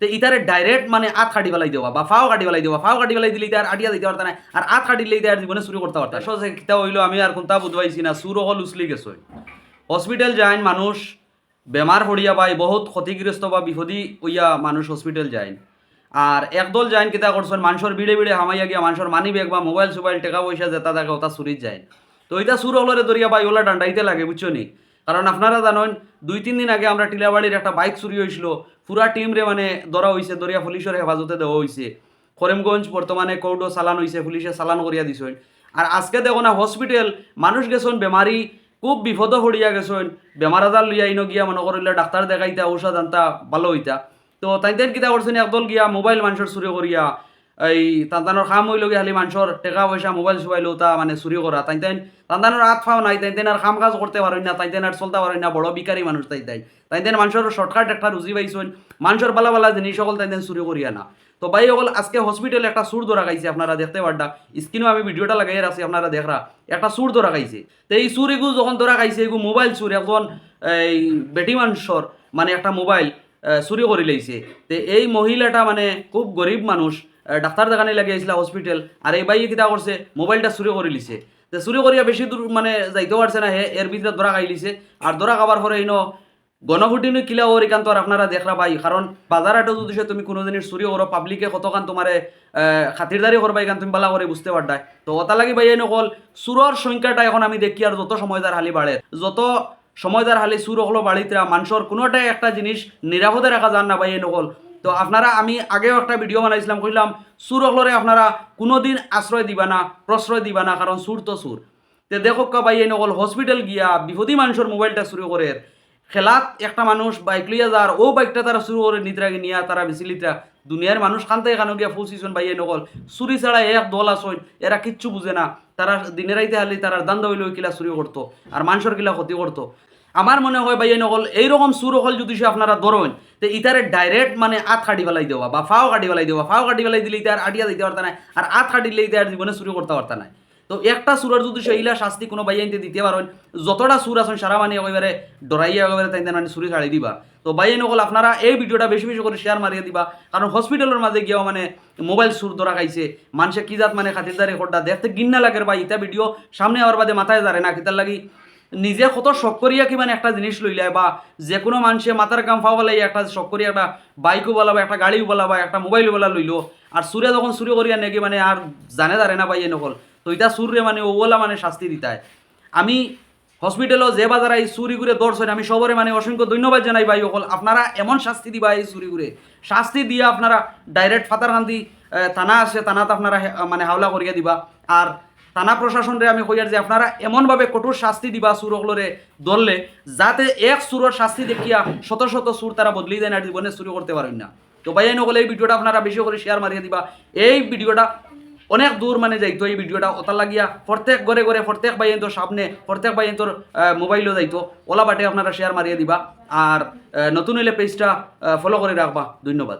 তো ইতারে ডাইরেক্ট মানে আত কাটি পেলাই দেওয়া বা ফাও কাটি পেলাই দেওয়া। ফাও কাটি পেলাই দিলে ইতার আটিয়া দিতে পারতা না আর আত কাটিলে ইতার জীবনে চুরি করতে পারতা সে কিতা হইল, আমি আর কোনটা বুঝবাইছি না চুর হল উচলি গেছে হসপিটাল যায় মানুষ বেমার পড়িয়া পায় বহুত ক্ষতিগ্রস্ত বা বিপদী হইয়া মানুষ হসপিটাল যায় আর একদল যায় কিতা করছেন মানুষের বিড়ে বিড়ে হামাইয়া গিয়া মানুষের মানি ব্যাগ বা মোবাইল সোবাইল টাকা পয়সা যেটা থাকে ওটা চুরিত যায় তো এটা সুর হলরে দরিয়া পাই, ওলা ডান্ডাইতে লাগে বুঝছ নি? কারণ আপনারা জানেন, দুই, তিন দিন আগে আমরা টিলাবাড়ির একটা বাইক চুরি হয়েছিল। পুরা টিমরে মানে ধরা হয়েছে দরিয়া পুলিশের হেফাজতে দেওয়া হয়েছে করিমগঞ্জ বর্তমানে কৌটো চালান হয়েছে পুলিশে চালান করিয়া দিছেন। আর আজকে দেখো না হসপিটাল মানুষ গেছেন বেমারি খুব বিপদ হরিয়া গেছেন। বেমার আজার লইয়া ইনো গিয়া মনে করিলে ডাক্তার দেখাইতা, ঔষধ আনতা, ভালো হইতা। তো তাইতেন কিতা করছেন একদল গিয়া মোবাইল মানুষের চুরি করিয়া এই তান্তানোর খাম হইল গিয়া খালি মানুষের টাকা পয়সা মোবাইল সোবাইল তা মানে চুরি করা তাই তাইতেন তান্তানোর হাত ফাও নাই তাই আর কাম কাজ করতে পারেন না তাইতেন আর চলতে পারেন না, বড় বিকারি মানুষ তাই তাই তাইতেন মানুষের শর্টকাট একটা রুজি পাইছেন মানুষের বালা বালা জিনিস সকল তাইতেন চুরি করিয়া না তো ভাই সকল আজকে হসপিটালে একটা সুর ধরা খাইছে, আপনারা দেখতে পারডা। স্ক্রিনও আমি ভিডিওটা লাগাই রাখছি আপনারা দেখরা একটা সুর ধরা খাইছে। তো এই সুর এগু যখন ধরা খাইছে এগু মোবাইল সুর একজন, এই বেটি মানুষের মানে একটা মোবাইল চুরি করে লাইছে তে এই মহিলাটা মানে খুব গরিব মানুষ ডাক্তার দেখানি লাগে আইসলা হসপিটাল আর এই বাইয়ে কিতা করছে মোবাইলটা চুরি করে লিছে। তে চুরি করিয়া বেশি দূর মানে যাইতে পারছে না হে এর ভিতরে ধরা খাই লিছে। আর ধরা খাবার পরে ইনো গণভুটিনি কিলা ওর এখান আর আপনারা দেখরা পাই। কারণ বাজার আটো যদি তুমি কোনো জিনিস চুরি করো পাবলিকে কতখান তোমারে খাতিরদারি করবা এখান তুমি বালা করে বুঝতে পারতাই তো ওটা লাগি ভাই নকল চুরর সংখ্যাটা এখন আমি দেখি আর যত সময় সময়দার হালি বাড়ে যত সময় সময়দার হালি চুর হলো বাড়িতে মানুষের কোনোটাই একটা জিনিস নিরাপদে রাখা যান না ভাই নকল তো আপনারা, আমি আগেও একটা ভিডিও বানাইছিলাম, কইলাম চুর হলরে আপনারা কোনোদিন আশ্রয় দিবা না, প্রশ্রয় দিবা না, কারণ চুর তো চুর তে দেখো ভাই নকল হসপিটাল গিয়া বিপদী মানুষের মোবাইলটা চুরি করে। খেলাত একটা মানুষ বাইক লইয়া যার, ও বাইকটা তারা শুরু করে নিদ্রাকে নিয়া তারা বেশি লিত্রা। দুনিয়ার মানুষ খানতে এখানে গিয়া ফুসিছন বাইয়ে নকল। চুরি ছাড়া এক দল আসন এরা কিচ্ছু বুঝে না। তারা দিনে রাইতে হালি তারা দান্দ হইলেও কিলা চুরি করতো, আর মানুষের কিলা ক্ষতি করতো। আমার মনে হয় বাইয়ে নকল এইরকম সুর হল যদি সে আপনারা ধরেন, তো ইতারে ডাইরেক্ট মানে আত কাটি পেলাই দেওয়া বা ফাও কাটি পেলাই দেওয়া। ফাও কাটি পেলাই দিলে ইতার আটিয়া দিতে পারতা না আর আত কাটিলে ইতার জীবনে চুরি করতে পারতা না তো একটা সুরের যদি সেইলা শাস্তি কোনো বাইয়াইতে দিতে পারেন, যতটা সুর আছেন সারা মানে একেবারে ডরাইয়া একেবারে তাই মানে সুরি ছাড়ি দিবা। তো বাইয়ে নকল আপনারা এই ভিডিওটা বেশি বেশি করে শেয়ার মারিয়ে দিবা, কারণ হসপিটালের মাঝে গিয়েও মানে মোবাইল সুর ধরা খাইছে। মানুষে কি জাত মানে খাতিরদারি করটা দেখতে গিন্না লাগে বা ইটা ভিডিও সামনে আবার বাদে মাথায় দাঁড়ে না, কিতার লাগি নিজে কত শখ করিয়া কি মানে একটা জিনিস লইলে বা যে কোনো মানুষে মাথার কাম বলাই একটা শখ করিয়া একটা বাইকও বলা বা একটা গাড়িও বলা বা একটা মোবাইলও বলা লইলো আর সুরে যখন চুরি করিয়া নেগে মানে আর জানে দাঁড়ে না পাইয়ে নকল তো এটা সুরে মানে ওলা মানে শাস্তি দিতায় আমি হসপিটালও যে বাজার এই চুরি করে দর্শন আমি সবরে মানে অসংখ্য ধন্যবাদ জানাই ভাই অকল আপনারা এমন শাস্তি দিবা এই চুরি করে শাস্তি দিয়ে আপনারা ডাইরেক্ট ফাতারকান্দি আহ, থানা আছে থানাতে আপনারা মানে হাওলা করিয়া দিবা। আর থানা প্রশাসনরে আমি কইয়ার যে আপনারা এমনভাবে কঠোর শাস্তি দিবা সুরকলরে ধরলে, যাতে এক সুরের শাস্তি দেখিয়া শত শত সুর তারা বদলি দেয় না জীবনে চুরি করতে পারেন না। তো ভাই নকল এই ভিডিওটা আপনারা বেশি করে শেয়ার মারিয়ে দিবা। এই ভিডিওটা অনেক দূর মানে যাইতো, এই ভিডিওটা ওটা লাগিয়া প্রত্যেক ঘরে ঘরে, প্রত্যেক বাইন্তর সামনে, প্রত্যেক বাইন্তর মোবাইলও যাইতো, ওলা বাটে আপনারা শেয়ার মারিয়ে দিবা। আর নতুন হইলে পেজটা ফলো করে রাখবা। ধন্যবাদ।